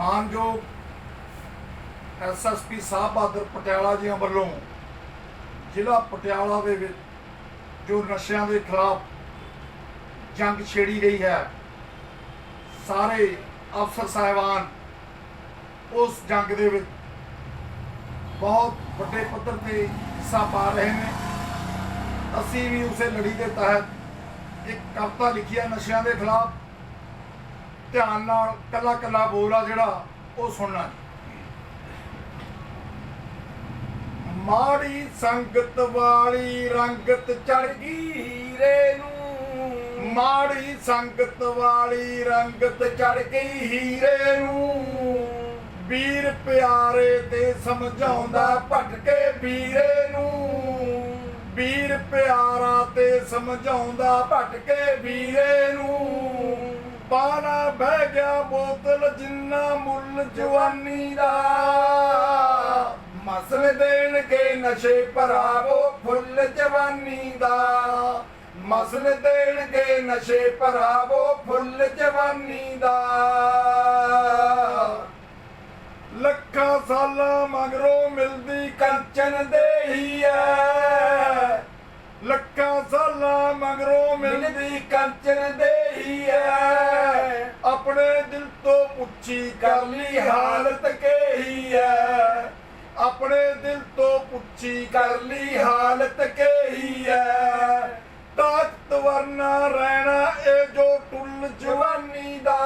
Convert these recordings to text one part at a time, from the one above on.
ਮਾਨਯੋਗ ਐਸਐਸਪੀ ਸਾਹਿਬ ਬਹਾਦਰ ਪਟਿਆਲਾ ਜੀ ਵੱਲੋਂ ਜ਼ਿਲ੍ਹਾ ਪਟਿਆਲਾ ਦੇ ਵਿੱਚ ਜੋ ਨਸ਼ਿਆਂ ਦੇ ਖਿਲਾਫ ਜੰਗ ਛੇੜੀ ਗਈ ਹੈ, ਸਾਰੇ ਅਫਸਰ ਸਾਹਿਬਾਨ ਉਸ ਜੰਗ ਦੇ ਵਿੱਚ ਬਹੁਤ ਵੱਡੇ ਪੱਧਰ ਤੇ ਹਿੱਸਾ ਪਾ ਰਹੇ ਨੇ। ਅਸੀਂ ਵੀ ਉਸੇ ਲੜੀ ਦੇ ਤਹਿਤ ਇੱਕ ਕਵਿਤਾ ਲਿਖੀ ਹੈ ਨਸ਼ਿਆਂ ਦੇ ਖਿਲਾਫ। ਧਿਆਨ ਨਾਲ ਕੱਲਾ ਕੱਲਾ ਬੋਲ ਆ ਜਿਹੜਾ ਉਹ ਸੁਣਨਾ ਮਾੜੀ ਸੰਗਤ ਵਾਲੀ ਰੰਗਤ ਚੜ ਗਈ ਹੀਰੇ ਨੂੰ। ਮਾੜੀ ਸੰਗਤ ਵਾਲੀ ਰੰਗਤ ਚੜ ਗਈ ਹੀਰੇ ਨੂੰ। ਵੀਰ ਪਿਆਰੇ ਤੇ ਸਮਝਾਉਂਦਾ ਭਟਕੇ ਵੀਰੇ ਨੂੰ। ਵੀਰ ਪਿਆਰਾ ਤੇ ਸਮਝਾਉਂਦਾ ਭਟਕੇ ਵੀਰੇ ਨੂੰ। ਪਾਣਾ ਬਹਿ ਗਿਆ ਬੋਤਲ ਜਿੰਨਾ ਮੁੱਲ ਜਵਾਨੀ ਦਾ। ਮਸਲ ਦੇਣਗੇ ਨਸ਼ੇ ਭਰਾਵੋ ਫੁੱਲ ਜਵਾਨੀ ਦਾ। ਮਸਲ ਦੇਣਗੇ ਨਸ਼ੇ ਭਰਾਵੋ ਫੁੱਲ ਜਵਾਨੀ ਦਾ। ਲੱਖਾਂ ਸਾਲਾਂ ਮਗਰੋਂ ਮਿਲਦੀ ਕੰਚਨ ਦੇਹੀ ਐ। ਲੱਖਾਂ ਸਾਲਾਂ ਮਗਰੋਂ ਮਿਲਦੀ ਕੰਚਨ ਦੇਹੀ ਐ। ਆਪਣੇ ਦਿਲ ਤੋਂ ਪੁੱਛੀ ਕਰ ਲਈ ਹਾਲਤ ਕੇਹੀ ਐ? ਆਪਣੇ ਦਿਲ ਤੋਂ ਪੁੱਛੀ ਕਰ ਲਈ ਹਾਲਤ ਕੇਹੀ ਐ? ਤਾਕਤਵਰ ਨਾ ਰਹਿਣਾ ਇਹ ਜੋ ਟੁੱਲ ਜਵਾਨੀ ਦਾ।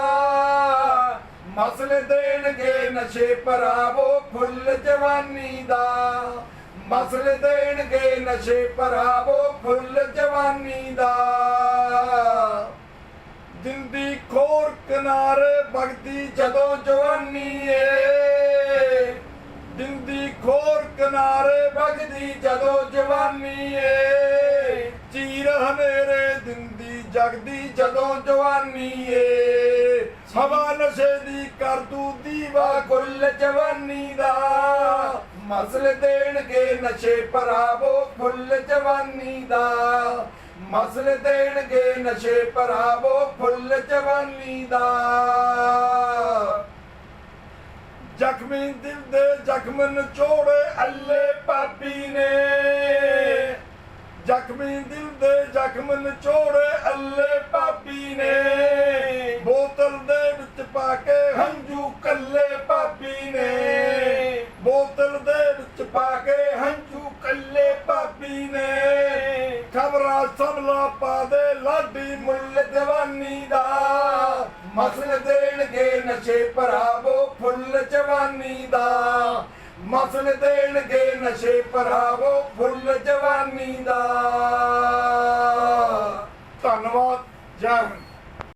ਮਸਲ ਦੇਣਗੇ ਨਸ਼ੇ ਭਰਾਵੋ ਫੁੱਲ ਜਵਾਨੀ ਦਾ। ਮਸਲ ਦੇਣਗੇ ਨਸ਼ੇ ਭਰਾਵੋ ਫੁੱਲ ਜਵਾਨੀ ਦਾ। ਜਿੰਦੀ ਖੋਰ ਕਿਨਾਰੇ ਬਗਦੀ ਜਦੋਂ ਜਵਾਨੀ ਏ। ਜਿੰਦੀ ਖੋਰ ਕਿਨਾਰੇ ਵਗਦੀ ਜਦੋਂ ਜਵਾਨੀ ਏ। ਚੀਰ ਹਨੇਰੇ ਦਿੰਦੀ ਜਗਦੀ ਜਦੋਂ ਜਵਾਨੀ ਏ। ਹਵਾ ਨਸ਼ੇ ਦੀ ਕਰ ਦੂ ਦੀਵਾ ਗੁੱਲ ਜਵਾਨੀ ਦਾ। ਮਸਲ ਦੇਣਗੇ ਨਸ਼ੇ ਭਰਾਵੋ ਫੁੱਲ ਜਵਾਨੀ ਦਾ। ਮਸਲ ਦੇਣਗੇ ਨਸ਼ੇ ਭਰਾਵੋ ਫੁੱਲ ਜਵਾਨੀ ਦਾ। ਜ਼ਖਮੀ ਦਿਲ ਦੇ ਜ਼ਖਮ ਨਿਚੋੜੇ ਅੱਲੇ ਪਾਪੀ ਨੇ। ਜ਼ਖਮੀ ਦਿਲ ਦੇ ਜ਼ਖਮ ਨਿਚੋੜੇ ਅੱਲੇ ਪਾਪੀ ਨੇ। ਬੋਤਲ ਦੇ ਵਿੱਚ ਪਾ ਕੇ ਹੰਝੂ ਕੱਲੇ ਪਾਪੀ ਨੇ। ਬੋਤਲ ਦੇ ਵਿੱਚ ਪਾ ਕੇ ਹੰਝੂ ਕੱਲੇ ਪਾਪੀ ਨੇ। ਖਬਰਾਂ ਪਾ ਦੇ, ਲਾਡੀ ਮੁੱਲ ਜਵਾਨੀ ਦਾ। ਮਸਲ ਦੇਣਗੇ ਨਸ਼ੇ ਭਰਾਵੋ, ਫੁੱਲ ਜਵਾਨੀ ਦਾ। ਮਸਲ ਦੇਣਗੇ ਨਸ਼ੇ ਭਰਾਵੋ, ਫੁੱਲ ਜਵਾਨੀ ਦਾ।